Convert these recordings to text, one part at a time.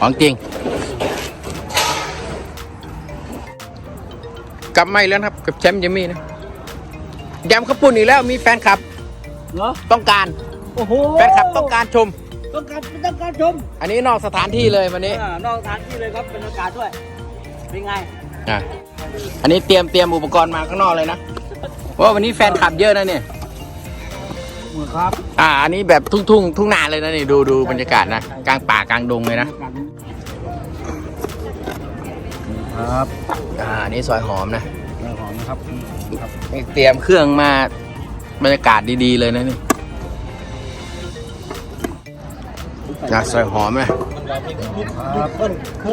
ของจริง กลับไม่แล้วนะครับ กับแชมป์ยมมี่นะยำข้าวปุ้นอีกแล้วมีแฟนคลับ เหรอ ต้องการ โอ้โหแฟนคลับต้องการชม ต้องการต้องการชมอันนี้นอกสถานที่เลยวันนี้อ่านอกสถานที่เลยครับบรรยากาศด้วย เป็นไง อะอันนี้เตรียมเตรียมอุปกรณ์มาข้างนอกเลยนะว่าวันนี้แฟนคลับเยอะนะเนี่ยเหมือนครับอ่า อันนี้แบบทุ่งทุ่งทุ่งนาเลยนะนี่ดูดูบรรยากาศนะกลางป่ากลางดงเลยนะ ครับอ่าอันนี้ซอยหอมนะเรื่องหอมนะครับครับนี่เตรียมเครื่องมาบรรยากาศดีๆเลยนะนี่นะซอยหอมนะครับ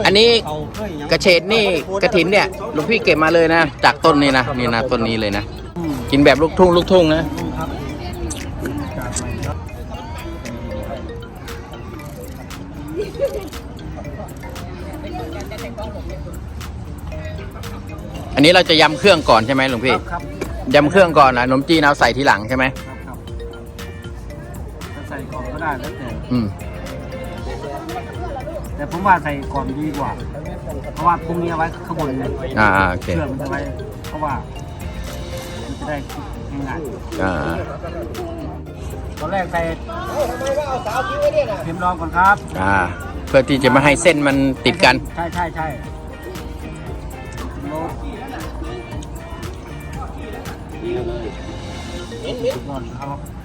อันนี้กระเฉดนี่กระถินเนี่ยหลวงพี่เก็บมาเลยนะ จากต้นนี้นะนี่นะต้นนี้เลยนะ กินแบบลูกทุ่งลูกทุ่งนะ อันนี้เราจะยำเครื่องก่อนใช่ไหมหลวงพี่ครับยำเครื่องก่อนนะขนมจีนเอาใส่ทีหลังใช่ไหมครับครับจะใส่ก่อนก็ได้แล้วแต่อืมแต่ผมว่าใส่ก่อนดีกว่า เพราะว่าพรุ่งนี้เอาไว้ข้างบนเลยอ่าอ่าโอเคเชื่อมันจะไว้เพราะว่ามันจะได้ง่ายอ่าๆตอนแรกใส่เค็มรองก่อนครับอ่า เพื่อที่จะไม่ให้เส้นมันติดกัน ใช่ใช่ใช่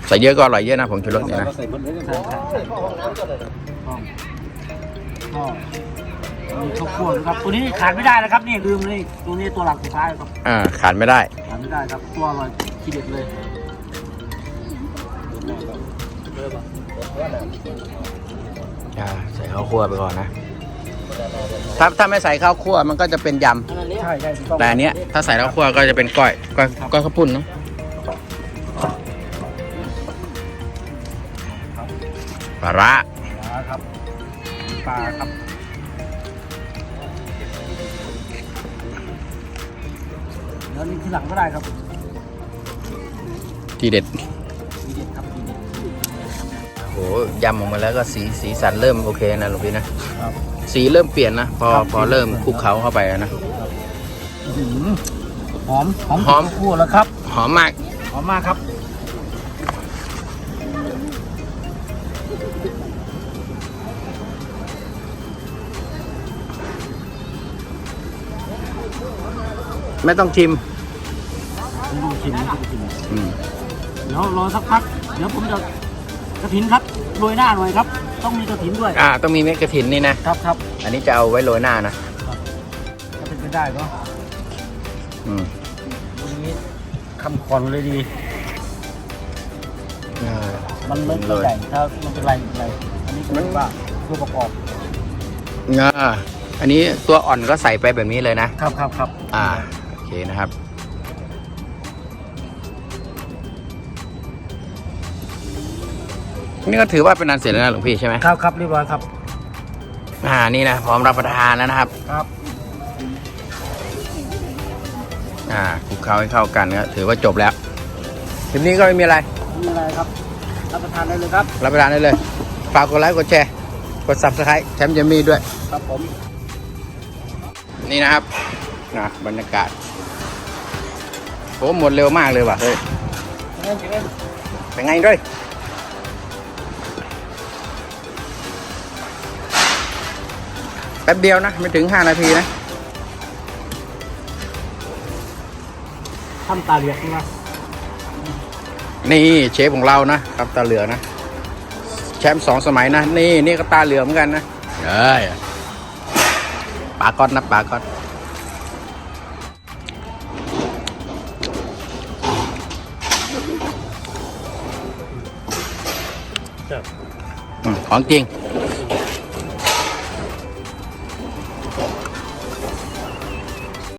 ใส่เยอะก็อร่อยเยอะนะผมชูรสเนี่ยนะข้าวคั่วนะครับ ตัวนี้ขาดไม่ได้นะครับ นี่ลืมเลยตัวนี้ตัวหลักสุดท้ายครับอ่าขาดไม่ได้ขาดไม่ได้ครับตัวอร่อยทีเด็ดเลยอ่าใส่ข้าวคั่วไปก่อนนะถ้าถ้าไม่ใส่ข้าวคั่วมันก็จะเป็นยใช่ใช่ถูกต้องำแต่อันเนี้ยถ้าใส่ข้าวคั่วก็จะเป็นก้อยก้อยก้อยข้าวปุ้นเนาะ ปลาร้าปลาครับปลาครับแล้วนี่ทีหลังก็ได้ครับทีเด็ดทีเด็ดครับทีเด็ดโหยำออกมาแล้วก็สีสีสันเริ่มโอเคนะหลวงพี่นะครับสีเริ่มเปลี่ยนนะพอครับพอเริ่มคลุกเคล้าเข้าไปนะอื้อหือหอมหอมหอมคั่วแล้วครับ หอมมากหอมมากครับ ไม่ต้องชิมผมดูชิมนะดูชิมอืมเดี๋ยวรอสักพัก เดี๋ยวผมจะกระถินครับโรยหน้าหน่อยครับ ต้องมีกระถินด้วย อ่า ต้องมีเม็ดกระถินนี่นะ ครับครับอันนี้จะเอาไว้โรยหน้านะถ้าเป็นไปได้ก็อืมวันนี้คำขอนเลยดี อ่า มันไม่เลยใหญ่ถ้ามันเป็นไรเป็นไรอันนี้มันว่าตัวประกอบอ่าอันนี้ตัวอ่อนก็ใส่ไปแบบนี้เลยนะ ครับครับครับอ่าโอ เคนะครับ นี่ก็ถือว่าเป็นอันเสร็จแล้วนะหลวงพี่ใช่ไหมครับครับเรียบร้อยครับ อ่านี่นะพร้อมรับประทานแล้วนะครับ ครับ อ่าคลุกเคล้าให้เข้ากันก็ถือว่าจบแล้วคลิปนี้ก็ไม่มีอะไรไม่มีอะไรครับ รับประทานได้เลยครับ รับประทานได้เลยฝากกดไลค์กดแชร์กด subscribe แชมป์เจมี่ด้วย ครับผม นี่นะครับนะบรรยากาศโอ้หมดเร็วมากเลยว่ะเฮ้ยเล่นเล่นเป็นไงด้วยแป๊บเดียวนะ ไม่ถึง 5 นาทีนะทำตาเหลียกนะนี่เชฟของเรานะครับตาเหลืองนะ แชมป์สองสมัยนะ นี่นี่ก็ตาเหลืองเหมือนกันนะเอ้ยปลาก้อนนะปลาก้อน ของจริง